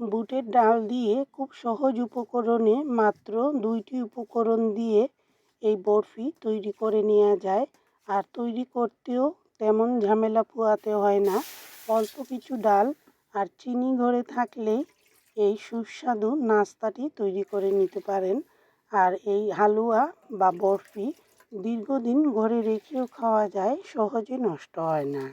বুটের ডাল দিয়ে খুব সহজ উপকরণে মাত্র দুইটি উপকরণ দিয়ে এই বরফি তৈরি করে নেওয়া যায়। আর তৈরি করতেও তেমন ঝামেলা পোয়াতে হয় না। অল্প কিছু ডাল আর চিনি ঘরে থাকলেই এই সুস্বাদু নাস্তাটি তৈরি করে নিতে পারেন। আর এই হালুয়া বা বরফি দীর্ঘদিন ঘরে রেখেও খাওয়া যায়, সহজে নষ্ট হয় না।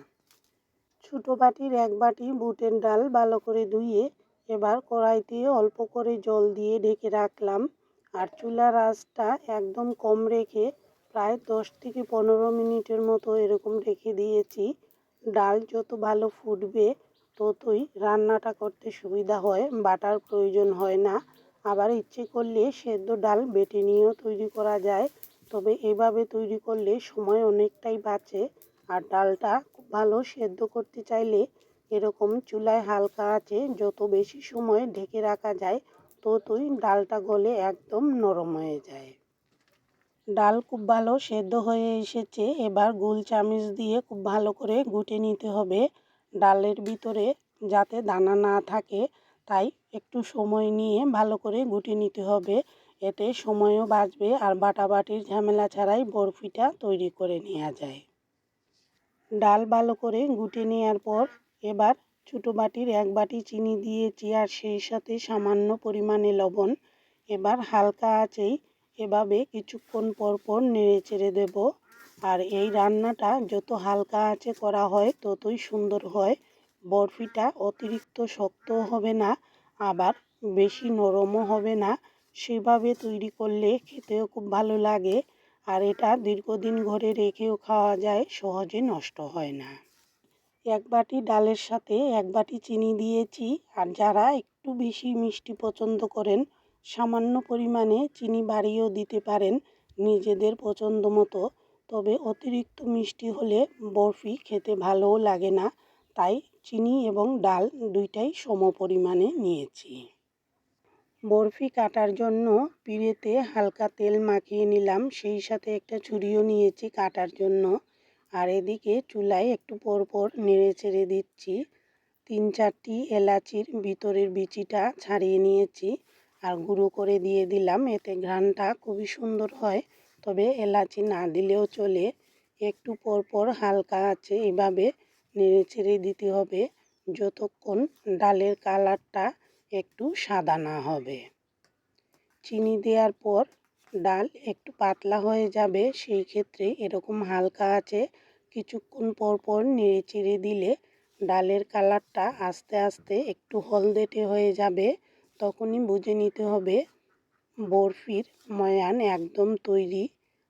ছোটো বাটির এক বাটি বুটের ডাল ভালো করে ধুয়ে এবার কড়াইতে অল্প করে জল দিয়ে ঢেকে রাখলাম আর চুলার আঁচটা একদম কম রেখে প্রায় দশ থেকে পনেরো মিনিটের মতো এরকম রেখে দিয়েছি। ডাল যত ভালো ফুটবে ততই রান্নাটা করতে সুবিধা হয়, বাটার প্রয়োজন হয় না। আবার ইচ্ছে করলে সেদ্ধ ডাল বেটে নিয়েও তৈরি করা যায়, তবে এভাবে তৈরি করলে সময় অনেকটাই বাঁচে। আর ডালটা খুব ভালো সেদ্ধ করতে চাইলে এরকম চুলায় হালকা আছে, যত বেশি সময় ঢেকে রাখা যায়, ততই ডালটা গলে একদম নরম হয়ে যায়। ডাল খুব ভালো সেদ্ধ হয়ে এসেছে, এবার গোল চামিচ দিয়ে খুব ভালো করে গুটে নিতে হবে। ডালের ভিতরে যাতে দানা না থাকে, তাই একটু সময় নিয়ে ভালো করে গুটে নিতে হবে। এতে সময়ও বাঁচবে আর বাটাবাটির ঝামেলা ছাড়াই বরফিটা তৈরি করে নেওয়া যায়। ডাল ভালো করে গুটে নেওয়ার পর এবার ছোটো বাটির এক বাটি চিনি দিয়েছি আর সেই সাথে সামান্য পরিমাণে লবণ। এবার হালকা আছেই এভাবে কিছুক্ষণ পর পর নেড়ে চেড়ে দেব। আর এই রান্নাটা যত হালকা আছে করা হয়, ততই সুন্দর হয়। বরফিটা অতিরিক্ত শক্তও হবে না, আবার বেশি নরমও হবে না। সেভাবে তৈরি করলে খেতেও খুব ভালো লাগে। আর এটা দীর্ঘদিন ঘরে রেখেও খাওয়া যায়, সহজে নষ্ট হয় না। এক বাটি ডালের সাথে এক বাটি চিনি দিয়েছি। আর যারা একটু বেশি মিষ্টি পছন্দ করেন, সামান্য পরিমাণে চিনি বাড়িয়েও দিতে পারেন নিজেদের পছন্দ মতো। তবে অতিরিক্ত মিষ্টি হলে বরফি খেতে ভালোও লাগে না। তাই চিনি এবং ডাল দুইটাই সম পরিমাণে নিয়েছি। বরফি কাটার জন্য পিড়েতে হালকা তেল মাখিয়ে নিলাম। সেই সাথে একটা ছুরিও নিয়েছি কাটার জন্য। আর এদিকে চুলায় একটু পর পর নেড়ে চেড়ে দিচ্ছি। তিন চারটি এলাচির ভিতরের বিচিটা ছাড়িয়ে নিয়েছি আর গুঁড়ো করে দিয়ে দিলাম। এতে ঘ্রাণটা খুবই সুন্দর হয়। তবে এলাচি না দিলেও চলে। একটু পর পর হালকা আছে, এভাবে নেড়ে ছেড়ে দিতে হবে। যতক্ষণ ডালের কালারটা একটু সাদা না হবে। চিনি দেওয়ার পর ডাল একটু পাতলা হয়ে যাবে, সেই ক্ষেত্রে এরকম হালকা আছে কিছুক্ষণ পর পর নেড়ে চেড়ে দিলে ডালের কালারটা আস্তে আস্তে একটু হলদেটে হয়ে যাবে। তখনই বুঝে নিতে হবে বরফির ময়ান একদম তৈরি।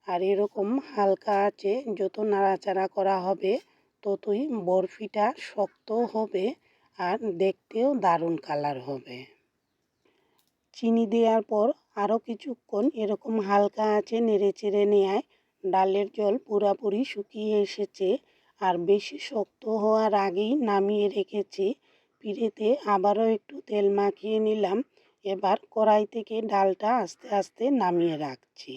আর এরকম হালকা আছে যত নাড়াচাড়া করা হবে, ততই বরফিটা শক্ত হবে আর দেখতেও দারুণ কালার হবে। চিনি দেওয়ার পর আরও কিছুক্ষণ এরকম হালকা আছে নেড়ে চেড়ে নেয় ডালের জল পুরাপুরি শুকিয়ে এসেছে আর বেশি শক্ত হওয়ার আগেই নামিয়ে রেখেছি। পিড়েতে আবারও একটু তেল মাখিয়ে নিলাম। এবার কড়াই থেকে ডালটা আস্তে আস্তে নামিয়ে রাখছি।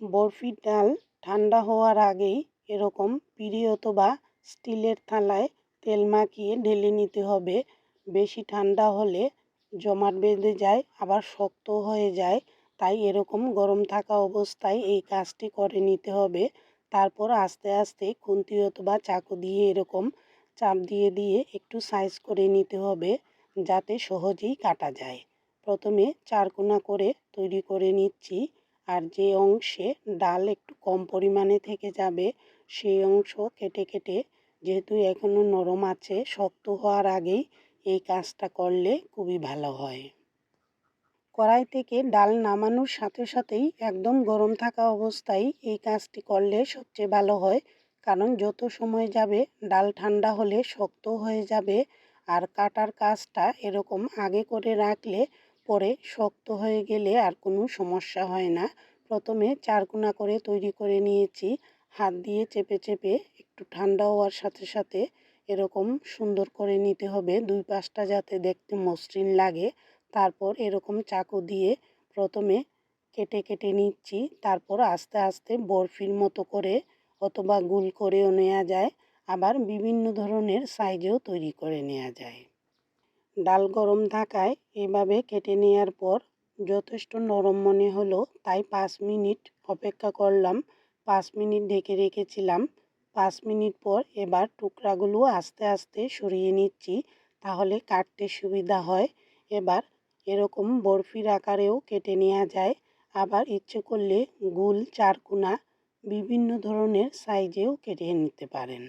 বরফির ডাল ঠান্ডা হওয়ার আগেই এরকম পিড়ি অথবা স্টিলের থালায় তেল মাখিয়ে ঢেলে নিতে হবে। বেশি ঠান্ডা হলে জমাট বেঁধে যায়, আবার শক্ত হয়ে যায়। তাই এরকম গরম থাকা অবস্থায় এই কাজটি করে নিতে হবে। তারপর আস্তে আস্তে খুন্তি অথবা চাকু দিয়ে এরকম চাপ দিয়ে দিয়ে একটু সাইজ করে নিতে হবে, যাতে সহজেই কাটা যায়। প্রথমে চারকোনা করে তৈরি করে নিচ্ছি, আর যে অংশে ডাল একটু কম পরিমাণে থেকে যাবে, সেই অংশ কেটে কেটে, যেহেতু এখনও নরম আছে, শক্ত হওয়ার আগেই এই কাজটা করলে খুবই ভালো হয়। কড়াই থেকে ডাল নামানোর সাথে সাথেই একদম গরম থাকা অবস্থায় এই কাজটি করলে সবচেয়ে ভালো হয়। কারণ যত সময় যাবে ডাল ঠান্ডা হলে শক্ত হয়ে যাবে আর কাটার কাজটা এরকম আগে করে রাখলে পরে শক্ত হয়ে গেলে আর কোনো সমস্যা হয় না। প্রথমে চারকোনা করে তৈরি করে নিয়েছি। হাত দিয়ে চেপে চেপে একটু ঠান্ডা হওয়ার সাথে সাথে এরকম সুন্দর করে নিতে হবে। দুই পাশটা যাতে দেখতে মসৃণ লাগে। তারপর এরকম চাকু দিয়ে প্রথমে কেটে কেটে নিচ্ছি। তারপর আস্তে আস্তে বরফির মতো করে অথবা গুল করেও নেওয়া যায়। আবার বিভিন্ন ধরনের সাইজেও তৈরি করে নেওয়া যায়। ডাল গরম থাকায় এভাবে কেটে নেওয়ার পর যথেষ্ট নরম মনে হলো। তাই পাঁচ মিনিট অপেক্ষা করলাম। পাঁচ মিনিট ঢেকে রেখেছিলাম। পাঁচ মিনিট পর এবার টুকরাগুলো আস্তে আস্তে সরিয়ে নিচ্ছি, তাহলে কাটতে সুবিধা হয়। এবার এরকম বরফির আকারেও কেটে নেওয়া যায়। আবার ইচ্ছে করলে গোল, চারকোনা, বিভিন্ন ধরনের সাইজেও কেটে নিতে পারেন।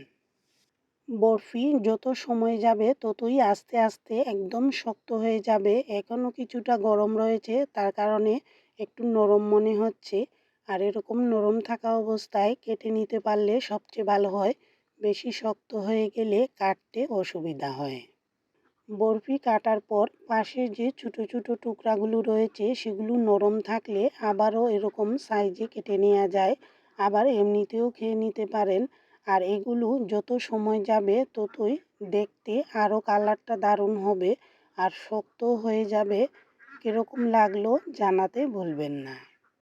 বরফি যত সময় যাবে ততই আস্তে আস্তে একদম শক্ত হয়ে যাবে। এখনও কিছুটা গরম রয়েছে, তার কারণে একটু নরম মনে হচ্ছে। আর এরকম নরম থাকা অবস্থায় কেটে নিতে পারলে সবচেয়ে ভালো হয়। বেশি শক্ত হয়ে গেলে কাটতে অসুবিধা হয়। বরফি কাটার পর পাশে যে ছোটো ছোটো টুকরাগুলো রয়েছে সেগুলো নরম থাকলে আবারও এরকম সাইজে কেটে নেওয়া যায়। আবার এমনিতেও খেয়ে নিতে পারেন। আর এগুলো যত সময় যাবে ততই দেখতে আরও কালারটা দারুণ হবে। আর শক্ত হয়ে যাবে, কীরকম লাগল জানাতে ভুলবেন না।